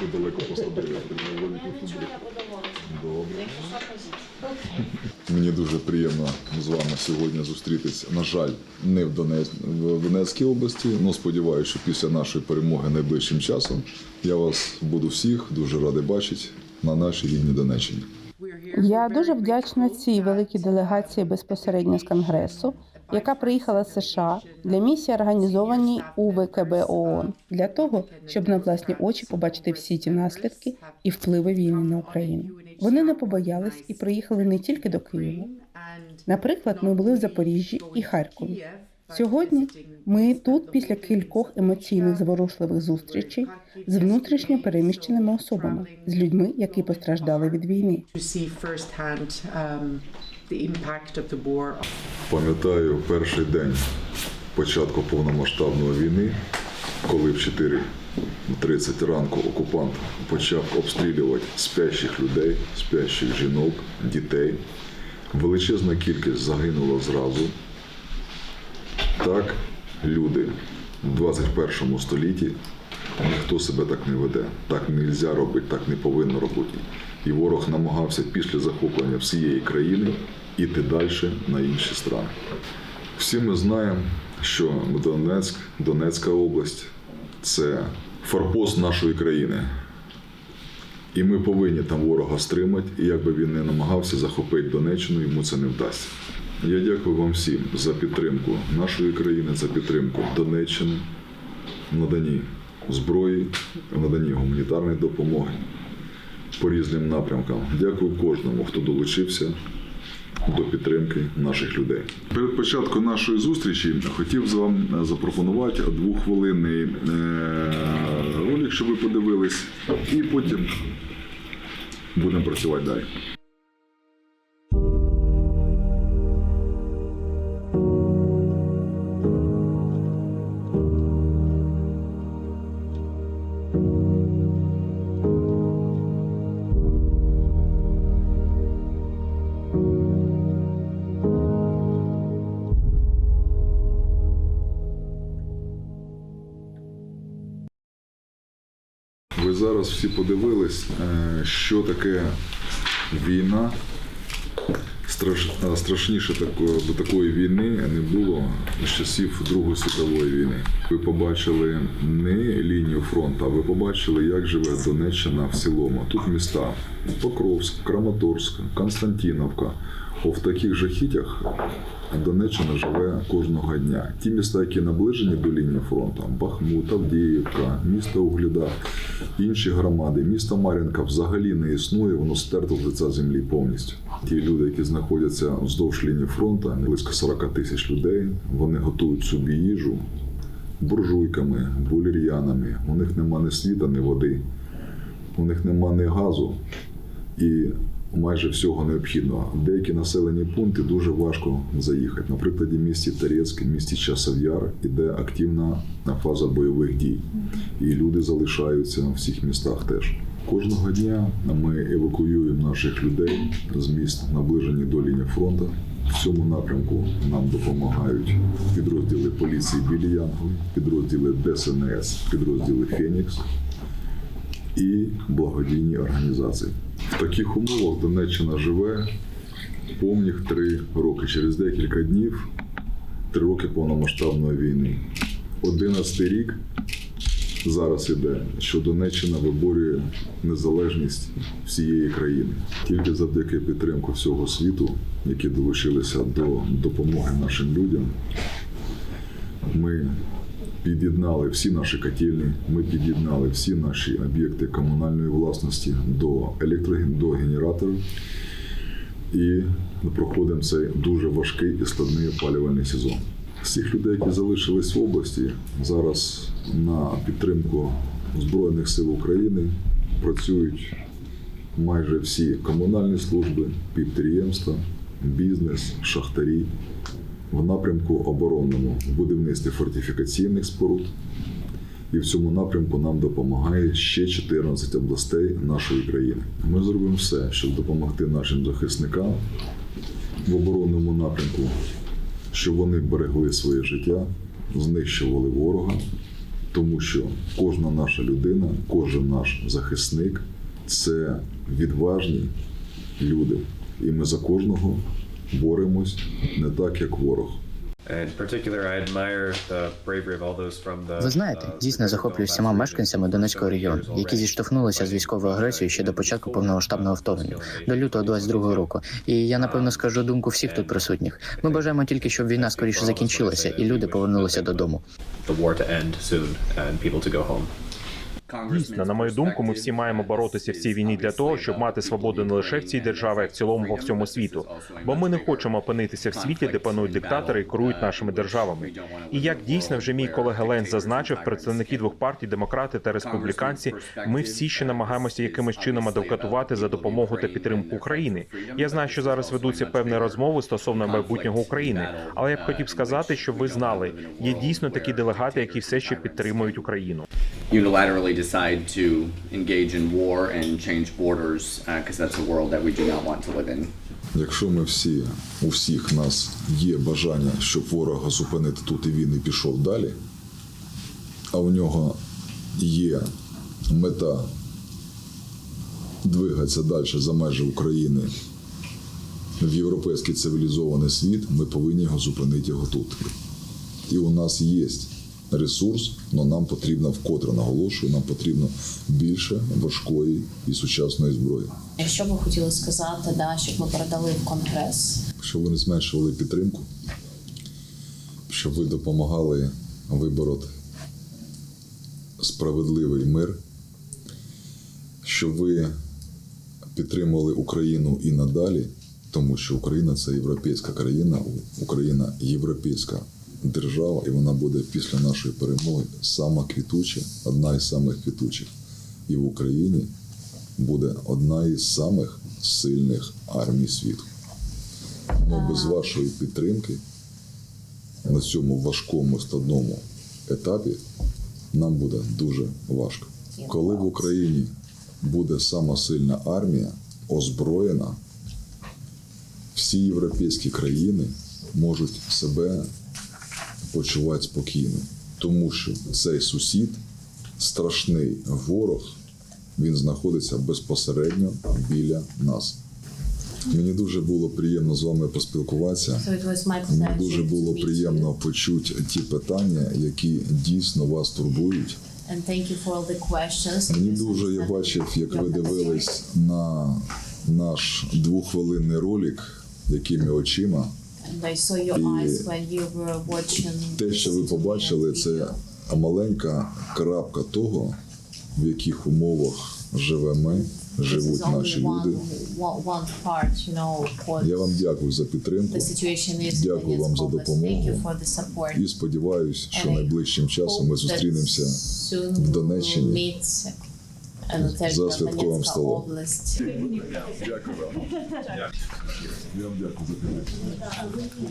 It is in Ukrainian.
Ви далеко посадили, я фабрику. Добре. Мені дуже приємно з вами сьогодні зустрітися. На жаль, не в, Донець... в Донецькій області. Ну сподіваюся, що після нашої перемоги найближчим часом я вас буду всіх дуже радий бачити на нашій рідній Донеччині. Я дуже вдячна цій великій делегації безпосередньо з конгресу, яка приїхала з США для місії, організованій у ВКБ ООН, для того, щоб на власні очі побачити всі ті наслідки і впливи війни на Україну. Вони не побоялись і приїхали не тільки до Києва. Наприклад, ми були в Запоріжжі і Харкові. Сьогодні ми тут після кількох емоційних зворушливих зустрічей з внутрішньо переміщеними особами, з людьми, які постраждали від війни. The impact of the war Пам'ятаю перший день початку повномасштабної війни, коли в 4.30 ранку окупант почав обстрілювати спящих людей, спящих жінок, дітей. Величезна кількість загинула зразу. Так, люди в 21 столітті ніхто себе так не веде. Так не можна робити, так не повинно робити. І ворог намагався після захоплення всієї країни іти далі на інші страни. Всі ми знаємо, що Донецьк, Донецька область це форпост нашої країни. І ми повинні там ворога стримати, і як би він не намагався захопити Донеччину, йому це не вдасться. Я дякую вам всім за підтримку нашої країни, за підтримку Донеччини, наданні зброї, наданні гуманітарної допомоги по різним напрямкам. Дякую кожному, хто долучився до підтримки наших людей. Перед початком нашої зустрічі хотів вам запропонувати двоххвилинний е, ролик, щоб ви подивились, і потім будемо працювати далі. Зараз всі подивились, е, що таке війна. Страш, страшніше до такої війни не було з часів Другої світової війни. Ви побачили не лінію фронту, а ви побачили, як живе Донеччина в цілому. Тут міста Покровськ, Краматорськ, Константиновка. О, в таких жахітях Донеччина живе кожного дня. Ті міста, які наближені до лінії фронту, Бахмут, Авдіївка, місто Углідар, інші громади, місто Мар'їнка взагалі не існує, воно стерто з лиця землі повністю. Ті люди, які знаходяться вздовж лінії фронту, близько 40 тисяч людей, вони готують собі їжу буржуйками, булір'янами. У них нема ні світа, ні води, у них нема ні газу і майже всього необхідного. Деякі населені пункти дуже важко заїхати. Наприклад, в місті Терецьк, в місті Часов Яр іде активна фаза бойових дій, і люди залишаються в всіх містах теж. Кожного дня ми евакуюємо наших людей з міст, наближені до лінії фронту. В цьому напрямку нам допомагають підрозділи поліції Білі Янголи, підрозділи ДСНС, підрозділи Фенікс і благодійні організації. В таких умовах Донеччина живе повних три роки. Через декілька днів три роки повномасштабної війни. Одинадцятий рік зараз іде, що Донеччина виборює незалежність всієї країни. Тільки завдяки підтримку всього світу, які долучилися до допомоги нашим людям, ми під'єднали всі наші котельні, ми під'єднали всі наші об'єкти комунальної власності до електроген, до генераторів і проходимо цей дуже важкий і складний опалювальний сезон. З цих людей, які залишились в області, зараз на підтримку Збройних сил України працюють майже всі комунальні служби, підприємства, бізнес, шахтарі в напрямку оборонному будівництві фортифікаційних споруд. І в цьому напрямку нам допомагає ще 14 областей нашої країни. Ми зробимо все, щоб допомогти нашим захисникам в оборонному напрямку, щоб вони берегли своє життя, знищували ворога Тому що кожна наша людина, кожен наш захисник це відважні люди. І ми за кожного боремось не так, як ворог. Ви знаєте, дійсно захоплююсь всіма мешканцями Донецького регіону, які зіштовхнулися з військовою агресією ще до початку повномасштабного вторгнення до лютого 22-го року. І я напевно скажу думку всіх тут присутніх. Ми бажаємо тільки, щоб війна скоріше закінчилася і люди повернулися додому. Дійсно, на мою думку, ми всі маємо боротися в цій війні для того, щоб мати свободу не лише в цій державі, а в цілому по всьому світу. Бо ми не хочемо опинитися в світі, де панують диктатори і керують нашими державами. І як дійсно вже мій колега Ленс зазначив, представники двох партій, демократи та республіканці, ми всі ще намагаємося якимось чином адвокатувати за допомогу та підтримку України. Я знаю, що зараз ведуться певні розмови стосовно майбутнього України, але я б хотів сказати, щоб ви знали, є дійсно такі делегати, які все ще підтримують Україну. Decide to engage in war and change borders because that's a world that we do not want to live in. Якщо ми всі, у всіх нас є бажання, щоб ворога зупинити тут і він і пішов далі, а у нього є мета двигатися далі за межі України в європейський цивілізований світ, ми повинні його зупинити його тут. І у нас є ресурс, але нам потрібно вкотре наголошую, нам потрібно більше важкої і сучасної зброї. Якщо ви хотіли сказати, да, щоб ми передали в конгрес, щоб ви не зменшували підтримку, щоб ви допомагали вибороти справедливий мир, щоб ви підтримували Україну і надалі, тому що Україна це європейська країна, Україна європейська держава, і вона буде після нашої перемоги сама квітуча, одна із самих квітучих. І в Україні буде одна із самих сильних армій світу. Але без вашої підтримки на цьому важкому складному етапі нам буде дуже важко. Коли в Україні буде сама сильна армія, озброєна, всі європейські країни можуть себе почувати спокійно, тому що цей сусід, страшний ворог, він знаходиться безпосередньо біля нас. Мені дуже було приємно з вами поспілкуватися. Мені дуже було приємно почути ті питання, які дійсно вас турбують. Мені дуже я бачив, як ви дивились на наш двоххвилинний ролик, якими очима. I saw your eyes when you were watching Те, що ви побачили, це маленька крапка того, в яких умовах живемо ми, живуть only наші one, люди. one, one part, you know, what Я вам дякую за підтримку the situation is in Дякую вам за допомогу. Thank you for the support. і сподіваюся, що найближчим часом ми Hope that зустрінемося soon в we will Донеччині meet на за території святковим столом. область. Дякую вам. Я вам дякую за підтримку.